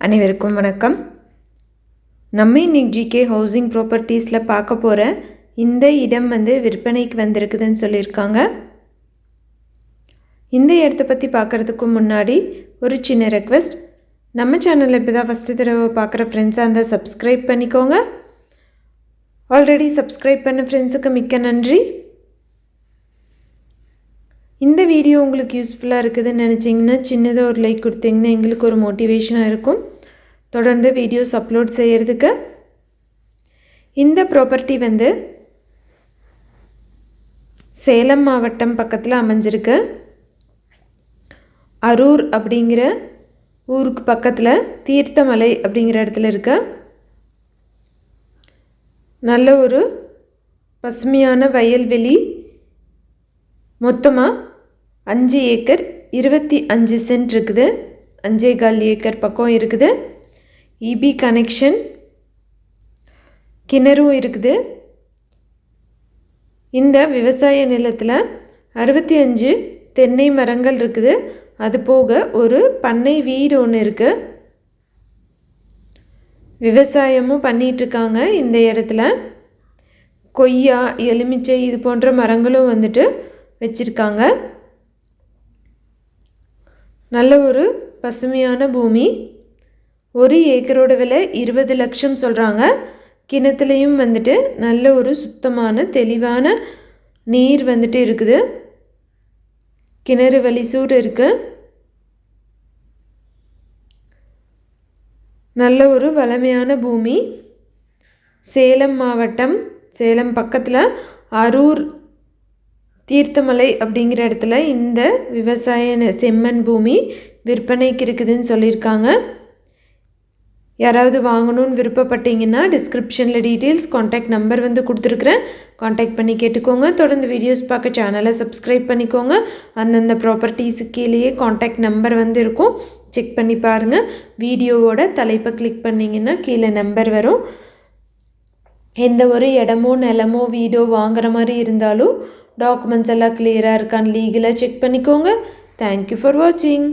அனைவருக்கும் வணக்கம். நம்ம இன்னைக்கு ஜிகே ஹவுசிங் ப்ராப்பர்ட்டிஸில் பார்க்க போகிற இந்த இடம் வந்து விற்பனைக்கு வந்திருக்குதுன்னு சொல்லியிருக்காங்க. இந்த இடத்த பற்றி பார்க்குறதுக்கு முன்னாடி ஒரு சின்ன ரெக்வெஸ்ட் நம்ம சேனலில் இப்போ தான் ஃபஸ்ட்டு தடவை பார்க்குற ஃப்ரெண்ட்ஸாக இருந்தால் சப்ஸ்கிரைப் பண்ணிக்கோங்க. ஆல்ரெடி சப்ஸ்கிரைப் பண்ண ஃப்ரெண்ட்ஸுக்கு மிக்க நன்றி. இந்த வீடியோ உங்களுக்கு யூஸ்ஃபுல்லாக இருக்குதுன்னு நினச்சிங்கன்னா சின்னதாக ஒரு லைக் கொடுத்தீங்கன்னா எங்களுக்கு ஒரு மோட்டிவேஷனாக இருக்கும். தொடர்ந்து வீடியோஸ் அப்லோட் செய்கிறதுக்கு இந்த ப்ராப்பர்ட்டி வந்து சேலம் மாவட்டம் பக்கத்தில் அமைஞ்சிருக்கு. அரூர் அப்படிங்கிற ஊருக்கு பக்கத்தில் தீர்த்தமலை அப்படிங்கிற இடத்துல இருக்க. நல்ல ஒரு பசுமையான வயல்வெளி. மொத்தமாக அஞ்சு ஏக்கர் இருபத்தி அஞ்சு சென்ட் இருக்குது. அஞ்சே கால் ஏக்கர் பக்கம் இருக்குது. இபி கனெக்ஷன் கிணறும் இருக்குது. இந்த விவசாய நிலத்தில் அறுபத்தி அஞ்சு தென்னை மரங்கள் இருக்குது. அது போக ஒரு பண்ணை வீடு ஒன்று இருக்குது விவசாயமும் பண்ணிகிட்ருக்காங்க இந்த இடத்துல. கொய்யா எலுமிச்சை இது போன்ற மரங்களும் வந்துட்டு வச்சுருக்காங்க. நல்ல ஒரு பசுமையான பூமி. ஒரு ஏக்கரோட விலை இருபது லட்சம் சொல்கிறாங்க கிணத்துலேயும் வந்துட்டு நல்ல ஒரு சுத்தமான தெளிவான நீர் வந்துட்டு இருக்குது. கிணறு வலிசூர் இருக்குது நல்ல ஒரு வளமையான பூமி. சேலம் மாவட்டம் சேலம் பக்கத்தில் அரூர் தீர்த்தமலை அப்படிங்கிற இடத்துல இந்த விவசாய செம்மண் பூமி விற்பனைக்கு இருக்குதுன்னு சொல்லியிருக்காங்க. யாராவது வாங்கணும்னு விருப்பப்பட்டீங்கன்னா டிஸ்கிரிப்ஷனில் டீட்டெயில்ஸ் காண்டாக்ட் நம்பர் வந்து கொடுத்துருக்குறேன். காண்டாக்ட் பண்ணி கேட்டுக்கோங்க. தொடர்ந்து வீடியோஸ் பார்க்க சேனலை சப்ஸ்கிரைப் பண்ணிக்கோங்க. அந்தந்த ப்ராப்பர்ட்டிஸு கீழேயே காண்டாக்ட் நம்பர் வந்து இருக்கும். செக் பண்ணி பாருங்கள் வீடியோவோட தலைப்பை கிளிக் பண்ணிங்கன்னா கீழே நம்பர் வரும். எந்த ஒரு இடமோ நிலமோ வீடோ வாங்குற மாதிரி இருந்தாலும் டாக்குமெண்ட்ஸ் எல்லாம் கிளியராக இருக்கான்னு லீகலாக செக் பண்ணிக்கோங்க. தேங்க்யூ ஃபார் வாட்சிங்